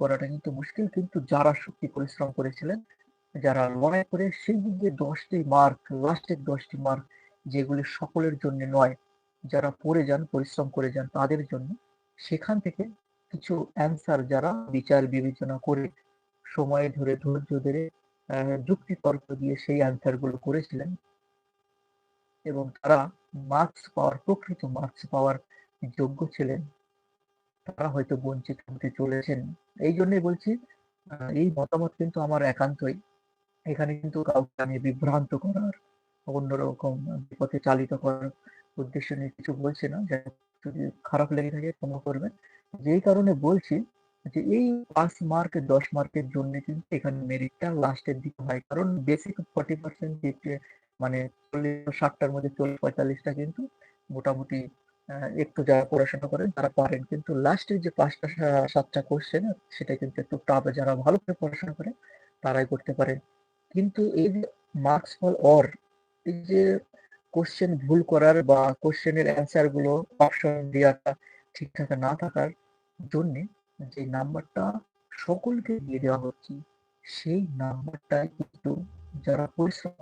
করাটা কিন্তু মুশকিল। কিন্তু যারা সত্যি পরিশ্রম করেছিলেন, যারা লড়াই করে সেই যে ১০ টি মার্ক, লাস্টের দশটি মার্ক যেগুলি সকলের জন্য নয়, যারা পড়ে যান, পরিশ্রম করে যান তাদের জন্য, সেখান থেকে কিছু অ্যান্সার যারা বিচার বিবেচনা করে, সময় ধরে, ধৈর্য ধরে, যুক্তি তর্ক দিয়ে সেই অ্যান্সারগুলো করেছিলেন এবং তারা মার্কস পাওয়ার, প্রকৃত মার্কস পাওয়ার যোগ্য ছিলেন, তারা হয়তো বঞ্চিত হতে চলেছেন। এই জন্যই বলছি এই মতামত কিন্তু আমার একান্তই। এখানে কিন্তু কাউকে আমি বিভ্রান্ত করার, অন্যরকম বিপথে চালিত করার উদ্দেশ্য নিয়ে কিছু বলছি না। যদি খারাপ লেগে থাকে ক্ষমা করবেন। যেই কারণে বলছি যে এই ৫ মার্ক ১০ মার্কের জন্য কিন্তু এখানে মেরিটটা লাস্টের দিকে হয়। কারণ বেসিক 40% দিতে মানে চল্লিশ ষাটটার মধ্যে ৪০-৪৫ কিন্তু মোটামুটি একটু যারা পড়াশোনা করেন তারা পারেন। কিন্তু লাস্টের যে ৫ টা সা ৭ টা কোয়েশ্চেন সেটা কিন্তু একটু টাফ যারা ভালো করে পড়াশোনা করে তারাই করতে পারেন। কিন্তু এই যে মার্কস ফল অর এই যে কোয়েশ্চেন ভুল করার বা কোশ্চেনের অ্যান্সারগুলো অপশন দেওয়াটা ঠিকঠাক না থাকার জন্যে যে নাম্বারটা সকলকে দিয়ে দেওয়া হচ্ছে, সেই নাম্বারটাই কিন্তু যারা পরিশ্রম